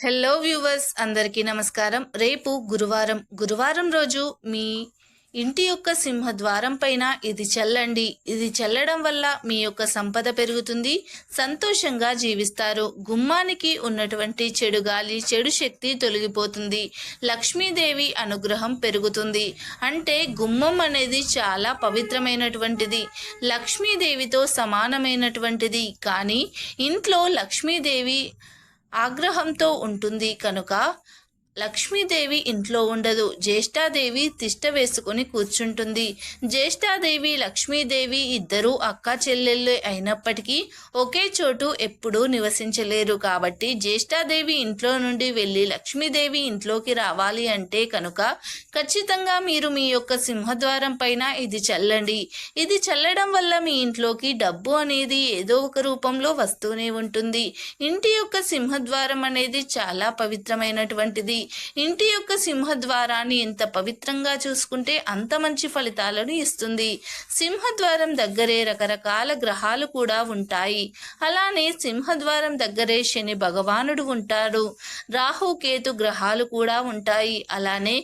Hello viewers అందరికీ నమస్కారం. రేపు గురువారం. గురువారం రోజు మీ ఇంటి యొక్క సింహద్వారం పైన ఇది చల్లండి. ఇది చల్లడం వల్ల మీ యొక్క సంపద పెరుగుతుంది. సంతోషంగా జీవిస్తారు. గుమ్మానికి ఉన్నటువంటి చెడు గాలి చెడు శక్తి తొలగిపోతుంది. లక్ష్మీదేవి అనుగ్రహం పెరుగుతుంది. అంటే గుమ్మం అనేది చాలా పవిత్రమైనటువంటిది. లక్ష్మీదేవితో సమానమైనటువంటిది. కానీ ఇంట్లో లక్ష్మీదేవి ఆగ్రహంతో ఉంటుంది కనుక లక్ష్మీదేవి ఇంట్లో ఉండదు. జ్యేష్ఠాదేవి తిష్ట వేసుకుని కూర్చుంటుంది. జ్యేష్ఠాదేవి లక్ష్మీదేవి ఇద్దరూ అక్క చెల్లెళ్ళు అయినప్పటికీ ఒకే చోటు ఎప్పుడూ నివసించలేరు. కాబట్టి జ్యేష్ఠాదేవి ఇంట్లో నుండి వెళ్ళి లక్ష్మీదేవి ఇంట్లోకి రావాలి అంటే కనుక ఖచ్చితంగా మీరు మీ యొక్క సింహద్వారం పైన ఇది చల్లండి. ఇది చల్లడం వల్ల మీ ఇంట్లోకి డబ్బు అనేది ఏదో ఒక రూపంలో వస్తూనే ఉంటుంది. ఇంటి యొక్క సింహద్వారం అనేది చాలా పవిత్రమైనటువంటిది. ఇంటి యొక్క సింహద్వారాన్ని ఎంత పవిత్రంగా చూసుకుంటే అంత మంచి ఫలితాలను ఇస్తుంది. సింహద్వారం దగ్గరే రకరకాల గ్రహాలు కూడా ఉంటాయి. అలానే సింహద్వారం దగ్గరే శని భగవానుడు ఉంటాడు. రాహు కేతు గ్రహాలు కూడా ఉంటాయి. అలానే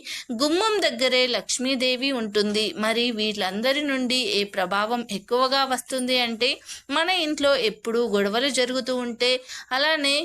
గుమ్మం దగ్గరే లక్ష్మీదేవి ఉంటుంది. మరి వీళ్ళందరి నుండి ఏ ప్రభావం ఎక్కువగా వస్తుంది అంటే మన ఇంట్లో ఎప్పుడూ గొడవలు జరుగుతూ ఉంటే అలానే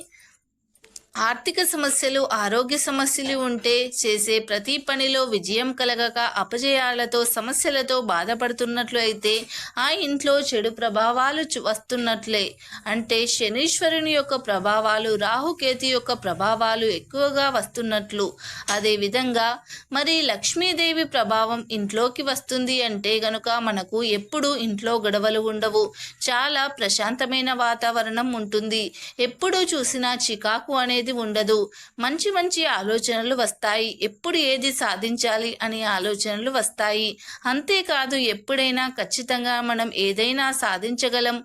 ఆర్థిక సమస్యలు ఆరోగ్య సమస్యలు ఉంటే చేసే ప్రతి పనిలో విజయం కలగక అపజయాలతో సమస్యలతో బాధపడుతున్నట్లు అయితే ఆ ఇంట్లో చెడు ప్రభావాలు వస్తున్నట్లే. అంటే శనీశ్వరుని యొక్క ప్రభావాలు రాహుకేతు యొక్క ప్రభావాలు ఎక్కువగా వస్తున్నట్లు. అదేవిధంగా మరి లక్ష్మీదేవి ప్రభావం ఇంట్లోకి వస్తుంది అంటే గనుక మనకు ఎప్పుడు ఇంట్లో గొడవలు ఉండవు. చాలా ప్రశాంతమైన వాతావరణం ఉంటుంది. ఎప్పుడు చూసినా చికాకు అనేది ఉండదు. మంచి మంచి ఆలోచనలు వస్తాయి. ఎప్పుడు ఏది సాధించాలి అనే ఆలోచనలు వస్తాయి. అంతేకాదు ఎప్పుడైనా ఖచ్చితంగా మనం ఏదైనా సాధించగలం.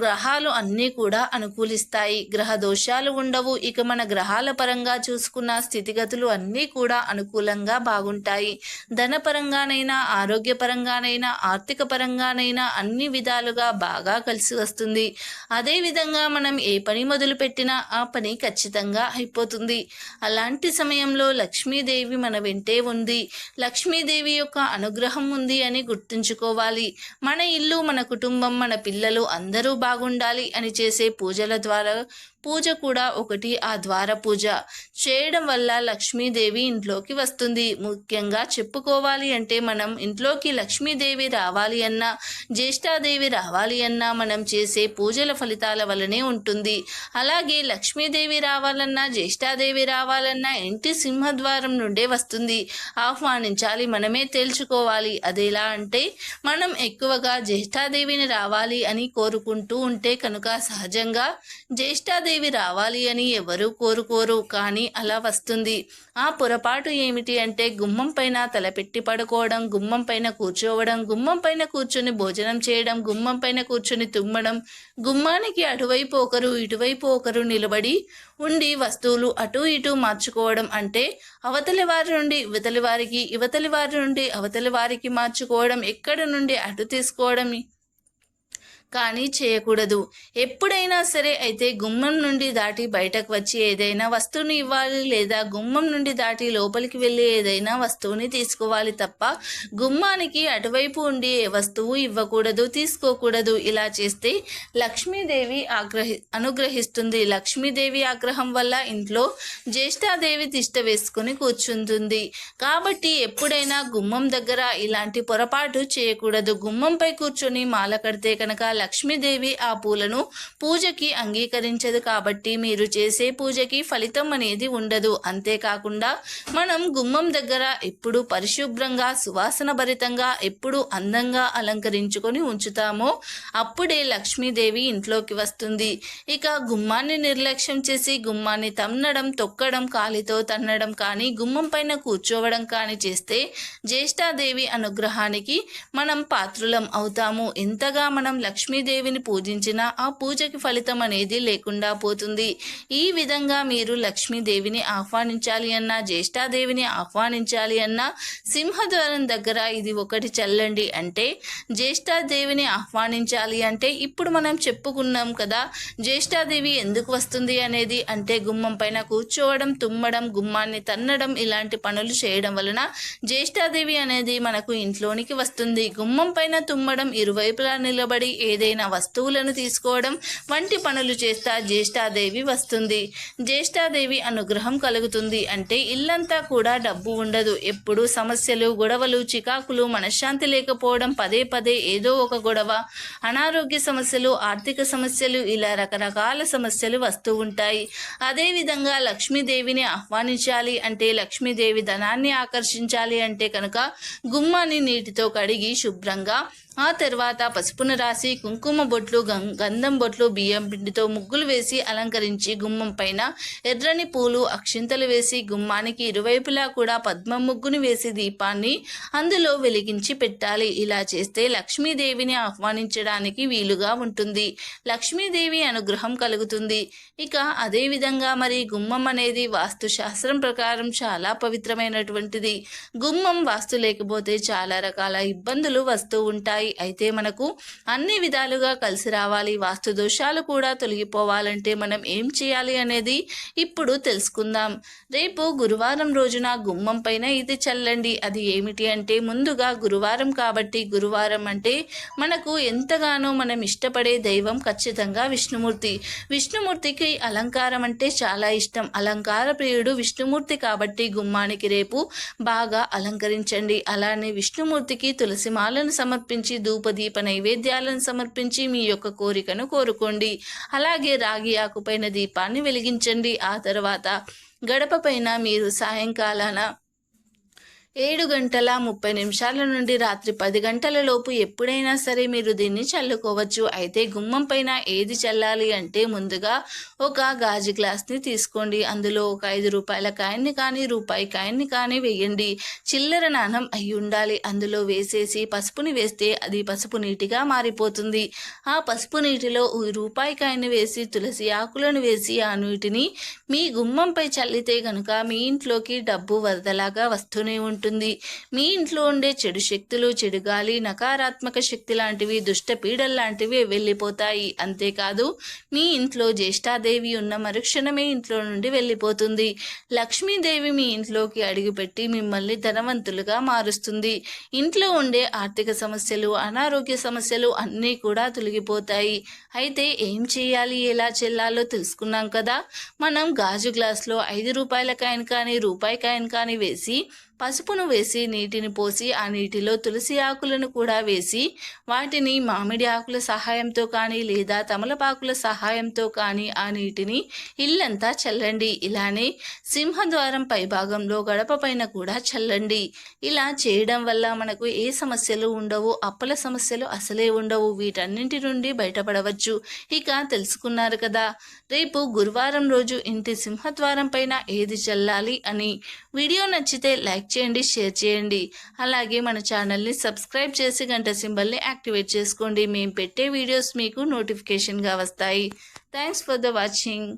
గ్రహాలు అన్నీ కూడా అనుకూలిస్తాయి. గ్రహ దోషాలు ఉండవు. ఇక మన గ్రహాల పరంగా చూసుకున్న స్థితిగతులు అన్నీ కూడా అనుకూలంగా బాగుంటాయి. ధనపరంగానైనా ఆరోగ్యపరంగానైనా ఆర్థిక పరంగానైనా అన్ని విధాలుగా బాగా కలిసి వస్తుంది. అదేవిధంగా మనం ఏ పని మొదలు పెట్టినా ఆ పని ఖచ్చితంగా అయిపోతుంది. అలాంటి సమయంలో లక్ష్మీదేవి మన వెంటే ఉంది. లక్ష్మీదేవి యొక్క అనుగ్రహం ఉంది అని గుర్తుంచుకోవాలి. మన ఇల్లు మన కుటుంబం మన పిల్లలు అందరూ బాగుండాలి అని చేసే పూజల ద్వారా పూజ కూడా ఒకటి ఆ ద్వార పూజ చేయడం వల్ల లక్ష్మీదేవి ఇంట్లోకి వస్తుంది. ముఖ్యంగా చెప్పుకోవాలి అంటే మనం ఇంట్లోకి లక్ష్మీదేవి రావాలి అన్నా జ్యేష్ఠాదేవి రావాలి అన్నా మనం చేసే పూజల ఫలితాల వలనే ఉంటుంది. అలాగే లక్ష్మీదేవి రావాలన్నా జ్యేష్ఠాదేవి రావాలన్నా ఇంటి సింహద్వారం నుండే వస్తుంది. ఆహ్వానించాలి మనమే తేల్చుకోవాలి. అదేలా అంటే మనం ఎక్కువగా జ్యేష్ఠాదేవిని రావాలి అని కోరుకుంటూ ఉంటే కనుక సహజంగా జ్యేష్ఠాదేవి రావాలి అని ఎవరూ కోరుకోరు కానీ అలా వస్తుంది. ఆ పొరపాటు ఏమిటి అంటే గుమ్మం పైన తలపెట్టి పడుకోవడం గుమ్మం పైన కూర్చోవడం గుమ్మం పైన కూర్చొని భోజనం చేయడం గుమ్మం పైన కూర్చొని తుమ్మడం గుమ్మానికి అటువైపు ఒకరు ఇటువైపు ఒకరు నిలబడి ఉండి వస్తువులు అటు ఇటు మార్చుకోవడం అంటే అవతలి వారి నుండి ఇవతలి వారికి ఇవతలి వారి నుండి అవతలి వారికి మార్చుకోవడం ఎక్కడి నుండి అటు తీసుకోవడం కానీ చేయకూడదు. ఎప్పుడైనా సరే అయితే గుమ్మం నుండి దాటి బయటకు వచ్చి ఏదైనా వస్తువుని ఇవ్వాలి లేదా గుమ్మం నుండి దాటి లోపలికి వెళ్ళి ఏదైనా వస్తువుని తీసుకోవాలి తప్ప గుమ్మానికి అటువైపు ఉండి ఏ వస్తువు ఇవ్వకూడదు తీసుకోకూడదు ఇలా చేస్తే లక్ష్మీదేవి ఆగ్రహి అనుగ్రహిస్తుంది. లక్ష్మీదేవి ఆగ్రహం వల్ల ఇంట్లో జ్యేష్ఠాదేవి తిష్ట వేసుకుని కూర్చుంటుంది. కాబట్టి ఎప్పుడైనా గుమ్మం దగ్గర ఇలాంటి పొరపాటు చేయకూడదు. గుమ్మంపై కూర్చొని మాల కడితే కనుక లక్ష్మీదేవి ఆ పూలను పూజకి అంగీకరించదు కాబట్టి మీరు చేసే పూజకి ఫలితం అనేది ఉండదు. అంతేకాకుండా మనం గుమ్మం దగ్గర ఎప్పుడు పరిశుభ్రంగా సువాసన భరితంగా ఎప్పుడు అందంగా అలంకరించుకొని ఉంచుతామో అప్పుడే లక్ష్మీదేవి ఇంట్లోకి వస్తుంది. ఇక గుమ్మాన్ని నిర్లక్ష్యం చేసి గుమ్మాన్ని తన్నడం తొక్కడం కాలితో తన్నడం కానీ గుమ్మం పైన కూర్చోవడం కానీ చేస్తే జ్యేష్ఠాదేవి అనుగ్రహానికి మనం పాత్రులం అవుతాము. ఎంతగా మనం లక్ష్మీ లక్ష్మీదేవిని పూజించినా ఆ పూజకి ఫలితం అనేది లేకుండా పోతుంది. ఈ విధంగా మీరు లక్ష్మీదేవిని ఆహ్వానించాలి అన్నా జ్యేష్ఠాదేవిని ఆహ్వానించాలి అన్నా సింహద్వారం దగ్గర ఇది ఒకటి చల్లండి. అంటే జ్యేష్ఠాదేవిని ఆహ్వానించాలి అంటే ఇప్పుడు మనం చెప్పుకున్నాం కదా జ్యేష్ఠాదేవి ఎందుకు వస్తుంది అనేది. అంటే గుమ్మం పైన కూర్చోవడం తుమ్మడం గుమ్మాన్ని తన్నడం ఇలాంటి పనులు చేయడం వలన జ్యేష్ఠాదేవి అనేది మనకు ఇంట్లోనికి వస్తుంది. గుమ్మం పైన తుమ్మడం ఇరువైపులా నిలబడి ఏదైనా వస్తువులను తీసుకోవడం వంటి పనులు చేస్తా జ్యేష్ఠాదేవి వస్తుంది. జ్యేష్ఠాదేవి అనుగ్రహం కలుగుతుంది అంటే ఇల్లంతా కూడా డబ్బు ఉండదు. ఎప్పుడు సమస్యలు గొడవలు చికాకులు మనశ్శాంతి లేకపోవడం పదే పదే ఏదో ఒక గొడవ అనారోగ్య సమస్యలు ఆర్థిక సమస్యలు ఇలా రకరకాల సమస్యలు వస్తూ ఉంటాయి. అదేవిధంగా లక్ష్మీదేవిని ఆహ్వానించాలి అంటే లక్ష్మీదేవి ధనాన్ని ఆకర్షించాలి అంటే కనుక గుమ్మాన్ని నీటితో కడిగి శుభ్రంగా ఆ తర్వాత పసుపును రాసి కుంకుమ బొట్లు గం- గంధం బొట్లు బియ్యం పిండితో ముగ్గులు వేసి అలంకరించి గుమ్మం పైన ఎర్రని పూలు అక్షింతలు వేసి గుమ్మానికి ఇరువైపులా కూడా పద్మ ముగ్గుని వేసి దీపాన్ని అందులో వెలిగించి పెట్టాలి. ఇలా చేస్తే లక్ష్మీదేవిని ఆహ్వానించడానికి వీలుగా ఉంటుంది. లక్ష్మీదేవి అనుగ్రహం కలుగుతుంది. ఇక అదేవిధంగా మరి గుమ్మం అనేది వాస్తు శాస్త్రం ప్రకారం చాలా పవిత్రమైనటువంటిది. గుమ్మం వాస్తు లేకపోతే చాలా రకాల ఇబ్బందులు వస్తూ ఉంటాయి. అయితే మనకు అన్ని విధాలుగా కలిసి రావాలి వాస్తు దోషాలు కూడా తొలగిపోవాలంటే మనం ఏం చేయాలి అనేది ఇప్పుడు తెలుసుకుందాం. రేపు గురువారం రోజున గుమ్మం పైన ఇది చల్లండి. అది ఏమిటి అంటే ముందుగా గురువారం కాబట్టి గురువారం అంటే మనకు ఎంతగానో మనం ఇష్టపడే దైవం ఖచ్చితంగా విష్ణుమూర్తి. విష్ణుమూర్తికి అలంకారం అంటే చాలా ఇష్టం. అలంకార ప్రియుడు విష్ణుమూర్తి కాబట్టి గుమ్మానికి రేపు బాగా అలంకరించండి. అలానే విష్ణుమూర్తికి తులసి మాలను సమర్పించి ధూపదీప నైవేద్యాలను సమర్పించి మీ యొక్క కోరికను కోరుకోండి. అలాగే రాగి ఆకుపైన దీపాన్ని వెలిగించండి. ఆ తర్వాత గడప పైన మీరు సాయంకాలాన ఏడు గంటల ముప్పై నిమిషాల నుండి రాత్రి పది గంటల లోపు ఎప్పుడైనా సరే మీరు దీన్ని చల్లుకోవచ్చు. అయితే గుమ్మం పైన ఏది చల్లాలి అంటే ముందుగా ఒక గాజు గ్లాస్ని తీసుకోండి. అందులో ఒక ఐదు రూపాయల కాయన్ని కానీ రూపాయి కాయన్ని కానీ వేయండి. చిల్లర నాణం అయి ఉండాలి. అందులో వేసేసి పసుపుని వేస్తే అది పసుపు నీటిగా మారిపోతుంది. ఆ పసుపు నీటిలో రూపాయి కాయని వేసి తులసి ఆకులను వేసి ఆ నీటిని మీ గుమ్మంపై చల్లితే గనుక మీ ఇంట్లోకి డబ్బు వరదలాగా వస్తూనే ఉంటుంది. మీ ఇంట్లో ఉండే చెడు శక్తులు చెడు గాలి నకారాత్మక శక్తి లాంటివి దుష్ట పీడలు లాంటివి వెళ్ళిపోతాయి. అంతేకాదు మీ ఇంట్లో జ్యేష్ఠాదేవి ఉన్న మరుక్షణమే ఇంట్లో నుండి వెళ్ళిపోతుంది. లక్ష్మీదేవి మీ ఇంట్లోకి అడుగుపెట్టి మిమ్మల్ని ధనవంతులుగా మారుస్తుంది. ఇంట్లో ఉండే ఆర్థిక సమస్యలు అనారోగ్య సమస్యలు అన్నీ కూడా తొలగిపోతాయి. అయితే ఏం చేయాలి ఎలా చెల్లాలో తెలుసుకున్నాం కదా? మనం గాజు గ్లాస్లో ఐదు రూపాయల కాయన్ కానీ రూపాయి కాయన్ కానీ వేసి పసుపును వేసి నీటిని పోసి ఆ నీటిలో తులసి ఆకులను కూడా వేసి వాటిని మామిడి ఆకుల సహాయంతో కానీ లేదా తమలపాకుల సహాయంతో కానీ ఆ నీటిని ఇల్లంతా చల్లండి. ఇలానే సింహద్వారం పైభాగంలో గడప పైన కూడా చల్లండి. ఇలా చేయడం వల్ల మనకు ఏ సమస్యలు ఉండవు అప్పుల సమస్యలు అసలే ఉండవు. వీటన్నింటి నుండి బయటపడవచ్చు. ఇక తెలుసుకున్నారు కదా రేపు గురువారం రోజు ఇంటి సింహద్వారం పైన ఏది చల్లాలి అని. వీడియో నచ్చితే లైక్ చేయండి షేర్ చేయండి. అలాగే మన ఛానల్ని సబ్స్క్రైబ్ చేసి గంట సింబల్ని యాక్టివేట్ చేసుకోండి. మేము పెట్టే వీడియోస్ మీకు నోటిఫికేషన్గా వస్తాయి. Thanks for the watching